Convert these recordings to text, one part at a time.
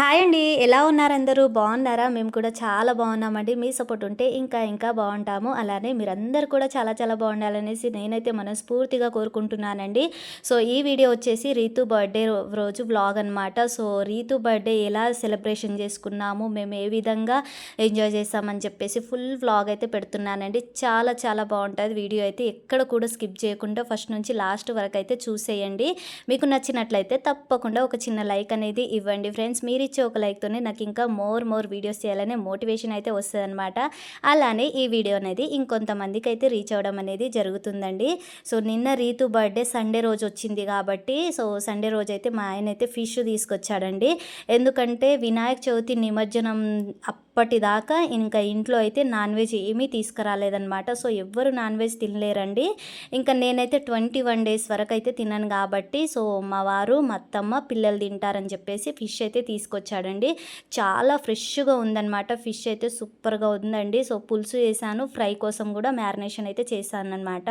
Hi అండి. ఎలా ఉన్నారు అందరూ బాగున్నారా? మేము కూడా చాలా బాగున్నామండి. మీ సపోర్ట్ ఉంటే ఇంకా ఇంకా బాగుంటాము. అలానే మీరందరూ కూడా చాలా చాలా బాగుండాలనేసి నేనైతే మనస్ఫూర్తిగా కోరుకుంటున్నానండి. సో ఈ వీడియో వచ్చేసి రీతు బర్త్డే రోజు వ్లాగ్ అనమాట సో రీతు బర్త్డే ఎలా సెలబ్రేషన్ చేసుకున్నాము? మేము ఏ విధంగా ఎంజాయ్ చేస్తామని చెప్పేసి ఫుల్ వ్లాగ్ అయితే పెడుతున్నానండి. చాలా చాలా బాగుంటుంది. వీడియో అయితే ఎక్కడ కూడా స్కిప్ చేయకుండా ఫస్ట్ నుంచి లాస్ట్ వరకు అయితే చూసేయండి. మీకు నచ్చినట్లయితే తప్పకుండా ఒక చిన్న లైక్ అనేది ఇవ్వండి. ఫ్రెండ్స్ మీరు ఇచ్చే ఒక లైక్తోనే నాకు ఇంకా మోర్ మోర్ వీడియోస్ చేయాలనే మోటివేషన్ అయితే వస్తుంది అనమాట అలానే ఈ వీడియో అనేది ఇంకొంతమందికి అయితే రీచ్ అవ్వడం అనేది జరుగుతుందండి. సో నిన్న రీతు బర్త్డే సండే రోజు వచ్చింది కాబట్టి సో సండే రోజు అయితే మా ఆయన అయితే ఫిష్ తీసుకొచ్చాడండి. ఎందుకంటే వినాయక చవితి నిమజ్జనం అప్పటిదాకా ఇంకా ఇంట్లో అయితే నాన్ వెజ్ ఏమీ తీసుకురాలేదనమాట సో ఎవ్వరు నాన్ వెజ్ తినలేరండి. ఇంకా నేనైతే ట్వంటీ వన్ డేస్ వరకు అయితే తిన్నాను కాబట్టి సో మా వారు మా అత్తమ్మ పిల్లలు తింటారని చెప్పేసి ఫిష్ అయితే తీసుకొచ్చాడండి. చాలా ఫ్రెష్గా ఉందన్నమాట. ఫిష్ అయితే సూపర్గా ఉందండి. సో పులుసు వేసాను ఫ్రై కోసం కూడా మ్యారినేషన్ అయితే చేశాను అనమాట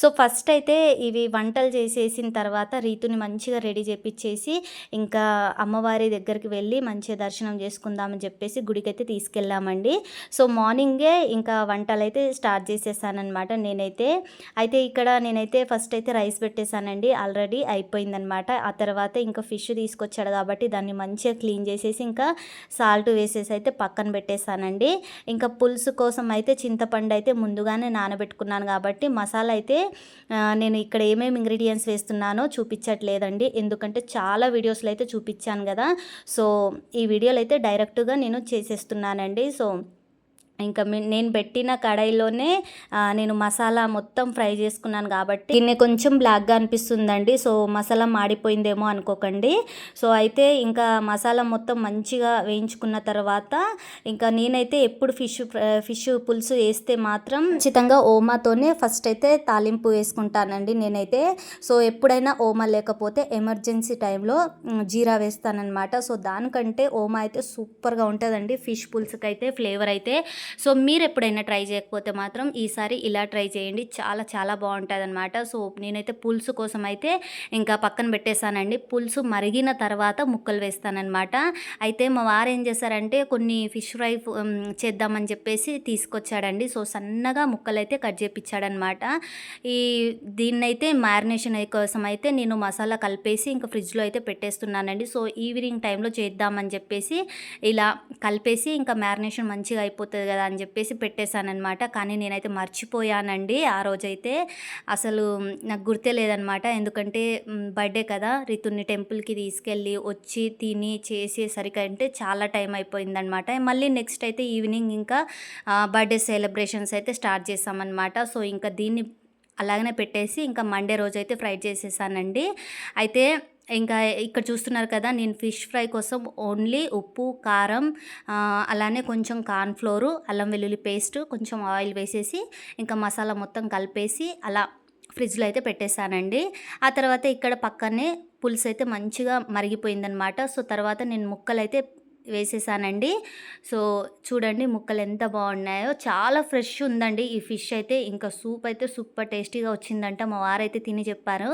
సో ఫస్ట్ అయితే ఇవి వంటలు చేసేసిన తర్వాత రీతుని మంచిగా రెడీ చేపించేసి ఇంకా అమ్మవారి దగ్గరికి వెళ్ళి మంచిగా దర్శనం చేసుకుందామని చెప్పేసి గుడికి అయితే తీసుకెళ్ళామండి. సో మార్నింగే ఇంకా వంటలు అయితే స్టార్ట్ చేసేసానమాట నేనైతే. అయితే ఇక్కడ నేనైతే ఫస్ట్ అయితే రైస్ పెట్టేశానండి ఆల్రెడీ అయిపోయిందనమాట ఆ తర్వాత ఇంకా ఫిష్ తీసుకొచ్చాడు కాబట్టి దాన్ని మంచిగా క్లీన్ చేసేసి ఇంకా సాల్ట్ వేసేసి అయితే పక్కన పెట్టేశానండి ఇంకా పులుసు కోసం అయితే చింతపండు అయితే ముందుగానే నానబెట్టుకున్నాను కాబట్టి మసాలా అయితే నేను ఇక్కడ ఏమేమి ఇంగ్రీడియంట్స్ వేస్తున్నానో చూపించట్లేదండి. ఎందుకంటే చాలా వీడియోస్లో అయితే చూపించాను కదా. సో ఈ వీడియోలు అయితే డైరెక్ట్గా నేను చేసేస్తాను. చేస్తున్నానండి. సో ఇంకా నేను పెట్టిన కడాయిలోనే నేను మసాలా మొత్తం ఫ్రై చేసుకున్నాను కాబట్టి దీన్ని కొంచెం బ్లాక్గా అనిపిస్తుందండి. సో మసాలా మాడిపోయిందేమో అనుకోకండి. సో అయితే ఇంకా మసాలా మొత్తం మంచిగా వేయించుకున్న తర్వాత ఇంకా నేనైతే ఎప్పుడు ఫిష్ ఫిష్ పులుసు వేస్తే మాత్రం ఖచ్చితంగా ఓమాతోనే ఫస్ట్ అయితే తాలింపు వేసుకుంటానండి నేనైతే. సో ఎప్పుడైనా ఓమా లేకపోతే ఎమర్జెన్సీ టైంలో జీరా వేస్తానన్నమాట. సో దానికంటే ఓమా అయితే సూపర్గా ఉంటుందండి. ఫిష్ పులుసుకైతే అయితే ఫ్లేవర్ అయితే సో మీరు ఎప్పుడైనా ట్రై చేయకపోతే మాత్రం ఈసారి ఇలా ట్రై చేయండి. చాలా చాలా బాగుంటుంది అనమాట సో నేనైతే పులుసు కోసం అయితే ఇంకా పక్కన పెట్టేశానండి. పులుసు మరిగిన తర్వాత ముక్కలు వేస్తానన్నమాట. అయితే మా వారు ఏం చేశారంటే కొన్ని ఫిష్ ఫ్రై చేద్దామని చెప్పేసి తీసుకొచ్చాడండి. సో సన్నగా ముక్కలు అయితే కట్ చేపించాడనమాట ఈ దీన్నైతే మ్యారినేషన్ కోసం అయితే నేను మసాలా కలిపేసి ఇంకా ఫ్రిడ్జ్లో అయితే పెట్టేస్తున్నానండి. సో ఈవినింగ్ టైంలో చేద్దామని చెప్పేసి ఇలా కలిపేసి ఇంకా మ్యారినేషన్ మంచిగా అయిపోతుంది కదా అని చెప్పేసి పెట్టేశానమాట కానీ నేనైతే మర్చిపోయానండి. ఆ రోజైతే అసలు నాకు గుర్తే లేదనమాట ఎందుకంటే బర్త్డే కదా రితుని టెంపుల్కి తీసుకెళ్ళి వచ్చి తిని చేసేసరికి అంటే చాలా టైం అయిపోయిందనమాట మళ్ళీ నెక్స్ట్ అయితే ఈవినింగ్ ఇంకా బర్త్డే సెలబ్రేషన్స్ అయితే స్టార్ట్ చేసామన్నమాట సో ఇంకా దీన్ని అలాగనే పెట్టేసి ఇంకా మండే రోజు అయితే ఫ్రై చేసేసానండి. అయితే ఇంకా ఇక్కడ చూస్తున్నారు కదా నేను ఫిష్ ఫ్రై కోసం ఓన్లీ ఉప్పు కారం అలానే కొంచెం కార్న్ఫ్లోరు అల్లం వెల్లుల్లి పేస్ట్ కొంచెం ఆయిల్ వేసేసి ఇంకా మసాలా మొత్తం కలిపేసి అలా ఫ్రిడ్జ్లో అయితే పెట్టేశానండి. ఆ తర్వాత ఇక్కడ పక్కనే పులుసు అయితే మంచిగా మరిగిపోయిందనమాట. సో తర్వాత నేను ముక్కలు అయితే వేసేసానండి. సో చూడండి ముక్కలు ఎంత బాగున్నాయో. చాలా ఫ్రెష్ ఉందండి. ఈ ఫిష్ అయితే ఇంకా సూప్ అయితే సూపర్ టేస్టీగా వచ్చిందంట. మా వారైతే తిని చెప్పారు.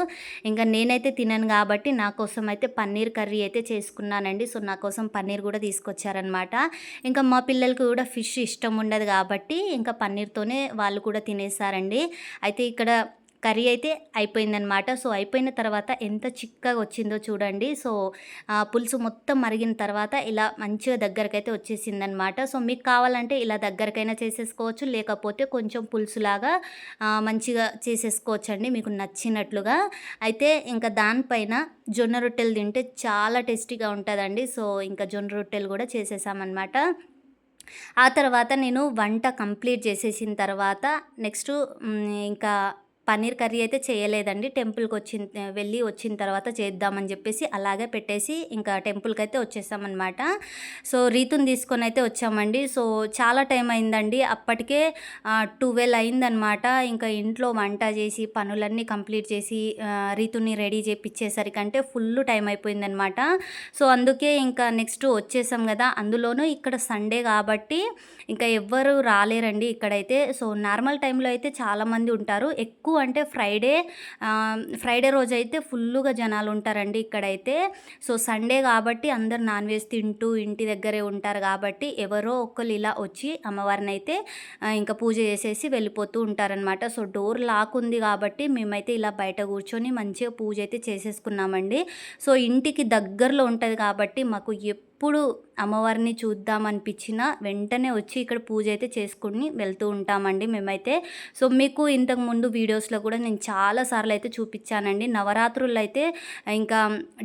ఇంకా నేనైతే తినను కాబట్టి నా కోసం అయితే పన్నీర్ కర్రీ అయితే చేసుకున్నానండి. సో నా కోసం పన్నీర్ కూడా తీసుకొచ్చారనమాట ఇంకా మా పిల్లలకి కూడా ఫిష్ ఇష్టం ఉండదు కాబట్టి ఇంకా పన్నీర్తోనే వాళ్ళు కూడా తినేసారండి. అయితే ఇక్కడ కర్రీ అయితే అయిపోయిందనమాట సో అయిపోయిన తర్వాత ఎంత చిక్కగా వచ్చిందో చూడండి. సో పులుసు మొత్తం మరిగిన తర్వాత ఇలా మంచిగా దగ్గరకైతే వచ్చేసిందనమాట సో మీకు కావాలంటే ఇలా దగ్గరకైనా చేసేసుకోవచ్చు. లేకపోతే కొంచెం పులుసులాగా మంచిగా చేసేసుకోవచ్చు అండి మీకు నచ్చినట్లుగా. అయితే ఇంకా దానిపైన జొన్న రొట్టెలు తింటే చాలా టేస్టీగా ఉంటుందండి. సో ఇంకా జొన్న రొట్టెలు కూడా చేసేసామన్నమాట. ఆ తర్వాత నేను వంట కంప్లీట్ చేసేసిన తర్వాత నెక్స్ట్ ఇంకా పన్నీర్ కర్రీ అయితే చేయలేదండి. టెంపుల్కి వచ్చిన వెళ్ళి వచ్చిన తర్వాత చేద్దామని చెప్పేసి అలాగే పెట్టేసి ఇంకా టెంపుల్కి అయితే వచ్చేసామన్నమాట. సో రీతుని తీసుకొని అయితే వచ్చామండి. సో చాలా టైం అయిందండి. అప్పటికే ట్వెల్వ్ అయిందనమాట ఇంకా ఇంట్లో వంట చేసి పనులన్నీ కంప్లీట్ చేసి రీతుని రెడీ చేపించేసరికంటే ఫుల్ టైం అయిపోయిందనమాట సో అందుకే ఇంకా నెక్స్ట్ వచ్చేసాం కదా. అందులోనూ ఇక్కడ సండే కాబట్టి ఇంకా ఎవ్వరు రాలేరండి ఇక్కడైతే. సో నార్మల్ టైంలో అయితే చాలామంది ఉంటారు. ఎక్కువ అంటే ఫ్రైడే ఫ్రైడే రోజు అయితే ఫుల్లుగా జనాలు ఉంటారండి ఇక్కడైతే. సో సండే కాబట్టి అందరు నాన్ వెజ్ తింటూ ఇంటి దగ్గరే ఉంటారు కాబట్టి ఎవరో ఒకరు ఇలా వచ్చి అమ్మవారిని అయితే ఇంకా పూజ చేసేసి వెళ్ళిపోతూ ఉంటారనమాట సో డోర్ లాక్ ఉంది కాబట్టి మేమైతే ఇలా బయట కూర్చొని మంచిగా పూజ అయితే చేసేసుకున్నామండి. సో ఇంటికి దగ్గరలో ఉంటుంది కాబట్టి మాకు ఎప్పుడు అమ్మవారిని చూద్దామనిపించిన వెంటనే వచ్చి ఇక్కడ పూజ అయితే చేసుకుని వెళ్తూ ఉంటామండి మేమైతే. సో మీకు ఇంతకు ముందు వీడియోస్లో కూడా నేను చాలాసార్లు అయితే చూపించానండి. నవరాత్రులు అయితే ఇంకా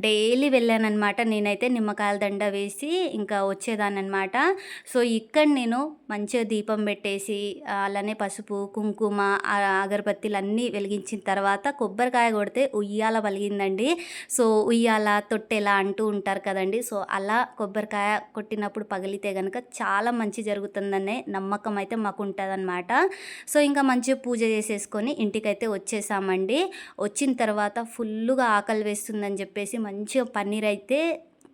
డైలీ వెళ్ళానమాట నేనైతే నిమ్మకాయల దండ వేసి ఇంకా వచ్చేదాన్ని అనమాట సో ఇక్కడ నేను మంచిగా దీపం పెట్టేసి అలానే పసుపు కుంకుమ అగరబత్తీలు అన్నీ వెలిగించిన తర్వాత కొబ్బరికాయ కొడితే ఉయ్యాల పలిగిందండి సో ఉయ్యాల తొట్టెలా అంటూ ఉంటారు కదండి. సో అలా కొబ్బరికాయ కొట్టినప్పుడు పగిలితే కనుక చాలా మంచి జరుగుతుందనే నమ్మకం అయితే మాకు ఉంటుందన్నమాట సో ఇంకా మంచిగా పూజ చేసేసుకొని ఇంటికైతే వచ్చేసామండి. వచ్చిన తర్వాత ఫుల్గా ఆకలి వేస్తుందని చెప్పేసి మంచిగా పన్నీర్ అయితే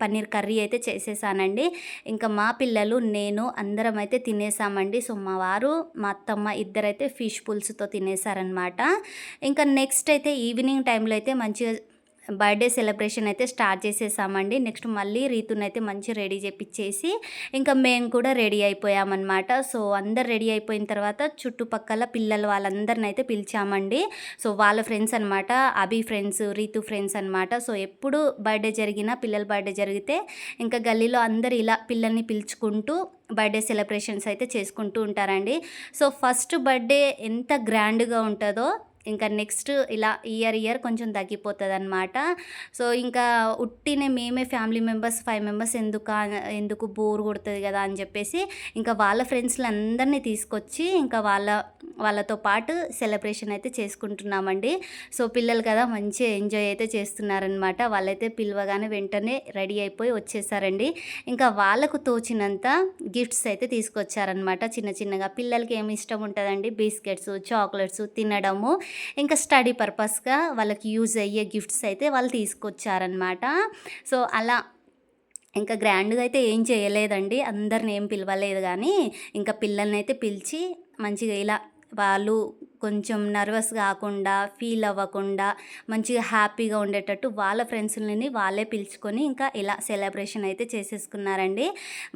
పన్నీర్ కర్రీ అయితే చేసేసానండి. ఇంకా మా పిల్లలు నేను అందరం అయితే తినేసామండి. సో మా వారు మా అత్తమ్మ ఇద్దరైతే ఫిష్ పులుసుతో తినేసారనమాట ఇంకా నెక్స్ట్ అయితే ఈవినింగ్ టైంలో అయితే మంచిగా బర్త్డే సెలబ్రేషన్ అయితే స్టార్ట్ చేసేసామండి. నెక్స్ట్ మళ్ళీ రీతుని అయితే మంచి రెడీ చేపించేసి ఇంకా మేము కూడా రెడీ అయిపోయామన్నమాట. సో అందరు రెడీ అయిపోయిన తర్వాత చుట్టుపక్కల పిల్లలు వాళ్ళందరిని అయితే పిలిచామండి. సో వాళ్ళ ఫ్రెండ్స్ అనమాట అభి ఫ్రెండ్స్ రీతు ఫ్రెండ్స్ అనమాట సో ఎప్పుడు బర్త్డే జరిగినా పిల్లల బర్త్డే జరిగితే ఇంకా గల్లీలో అందరు ఇలా పిల్లల్ని పిలుచుకుంటూ బర్త్డే సెలబ్రేషన్స్ అయితే చేసుకుంటూ ఉంటారండి. సో ఫస్ట్ బర్త్డే ఎంత గ్రాండ్గా ఉంటుందో ఇంకా నెక్స్ట్ ఇలా ఇయర్ ఇయర్ కొంచెం తగ్గిపోతుంది అనమాట సో ఇంకా ఉట్టినే మేమే ఫ్యామిలీ మెంబర్స్ ఫైవ్ మెంబర్స్ ఎందుకు ఎందుకు బోర్ కొడుతుంది కదా అని చెప్పేసి ఇంకా వాళ్ళ ఫ్రెండ్స్ని అందరినీ తీసుకొచ్చి ఇంకా వాళ్ళ వాళ్ళతో పాటు సెలబ్రేషన్ అయితే చేసుకుంటున్నామండి. సో పిల్లలు కదా మంచిగా ఎంజాయ్ అయితే చేస్తున్నారనమాట వాళ్ళైతే పిలవగానే వెంటనే రెడీ అయిపోయి వచ్చేసారండి. ఇంకా వాళ్ళకు తోచినంత గిఫ్ట్స్ అయితే తీసుకొచ్చారనమాట చిన్న చిన్నగా పిల్లలకి ఏమి ఇష్టం ఉంటుందండి? బిస్కెట్స్ చాక్లెట్స్ తినడము. ఇంకా స్టడీ పర్పస్గా వాళ్ళకి యూజ్ అయ్యే గిఫ్ట్స్ అయితే వాళ్ళు తీసుకొచ్చారనమాట సో అలా ఇంకా గ్రాండ్గా అయితే ఏం చేయలేదండి. అందరిని ఏం పిలవలేదు కానీ ఇంకా పిల్లల్ని అయితే పిలిచి మంచిగా ఇలా వాళ్ళు కొంచెం నర్వస్ కాకుండా ఫీల్ అవ్వకుండా మంచిగా హ్యాపీగా ఉండేటట్టు వాళ్ళ ఫ్రెండ్స్ని వాళ్ళే పిలుచుకొని ఇంకా ఇలా సెలబ్రేషన్ అయితే చేసేసుకున్నారండి.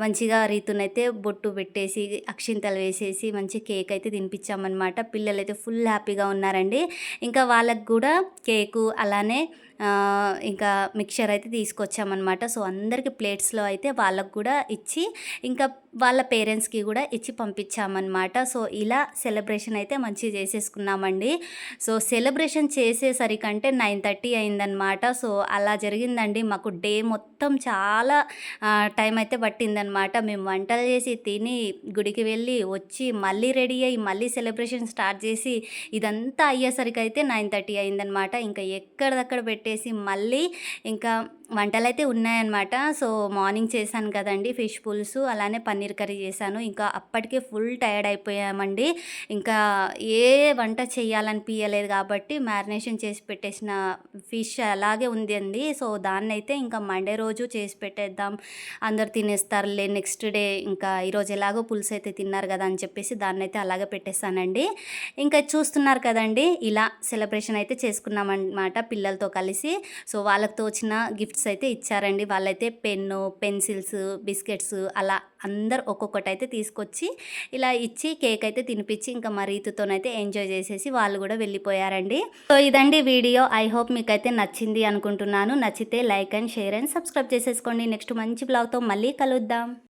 మంచిగా రీతునైతే బొట్టు పెట్టేసి అక్షింతలు వేసేసి మంచి కేక్ అయితే తినిపించామన్నమాట. పిల్లలైతే ఫుల్ హ్యాపీగా ఉన్నారండి. ఇంకా వాళ్ళకు కూడా కేకు అలానే ఇంకా మిక్చర్ అయితే తీసుకొచ్చామన్నమాట. సో అందరికి ప్లేట్స్లో అయితే వాళ్ళకు కూడా ఇచ్చి ఇంకా వాళ్ళ పేరెంట్స్కి కూడా ఇచ్చి పంపించామన్నమాట. సో ఇలా సెలబ్రేషన్ అయితే మంచిగా చేసేసుకున్నామండి. సో సెలబ్రేషన్ చేసేసరికంటే నైన్ థర్టీ అయిందనమాట సో అలా జరిగిందండి. మాకు డే మొత్తం చాలా టైం అయితే పట్టిందనమాట మేము వంటలు చేసి తిని గుడికి వెళ్ళి వచ్చి మళ్ళీ రెడీ అయ్యి మళ్ళీ సెలబ్రేషన్ స్టార్ట్ చేసి ఇదంతా అయ్యేసరికి అయితే నైన్ థర్టీ అయిందనమాట ఇంకా ఎక్కడదక్కడ పెట్టేసి మళ్ళీ ఇంకా వంటలు అయితే ఉన్నాయన్నమాట. సో మార్నింగ్ చేశాను కదండి ఫిష్ పులుసు అలానే పన్నీర్ కర్రీ చేశాను. ఇంకా అప్పటికే ఫుల్ టైర్డ్ అయిపోయామండి. ఇంకా ఏ వంట చేయాలనిపించలేదు కాబట్టి మ్యారినేషన్ చేసి పెట్టేసిన ఫిష్ అలాగే ఉంది అండి. సో దాన్ని అయితే ఇంకా మండే రోజు చేసి పెట్టేద్దాం. అందరు తినేస్తారులే నెక్స్ట్ డే ఇంకా ఈరోజు ఎలాగో పులుసు అయితే తిన్నారు కదా అని చెప్పేసి దాన్ని అయితే అలాగే పెట్టేస్తానండి ఇంకా చూస్తున్నారు కదండి ఇలా సెలబ్రేషన్ అయితే చేసుకున్నామన్నమాట పిల్లలతో కలిసి. సో వాళ్ళకి తోచిన గిఫ్ట్స్ గిఫ్ట్స్ అయితే ఇచ్చారండి. వాళ్ళైతే పెన్ను పెన్సిల్స్ బిస్కెట్స్ అలా అందరు ఒక్కొక్కటి అయితే తీసుకొచ్చి ఇలా ఇచ్చి కేక్ అయితే తినిపించి ఇంకా మా రీతుతోనైతే ఎంజాయ్ చేసేసి వాళ్ళు కూడా వెళ్ళిపోయారండి. సో ఇదండి వీడియో. ఐ హోప్ మీకైతే నచ్చింది అనుకుంటున్నాను. నచ్చితే like and share and subscribe చేసేసుకోండి. నెక్స్ట్ మంచి బ్లాగ్తో మళ్ళీ కలుద్దాం.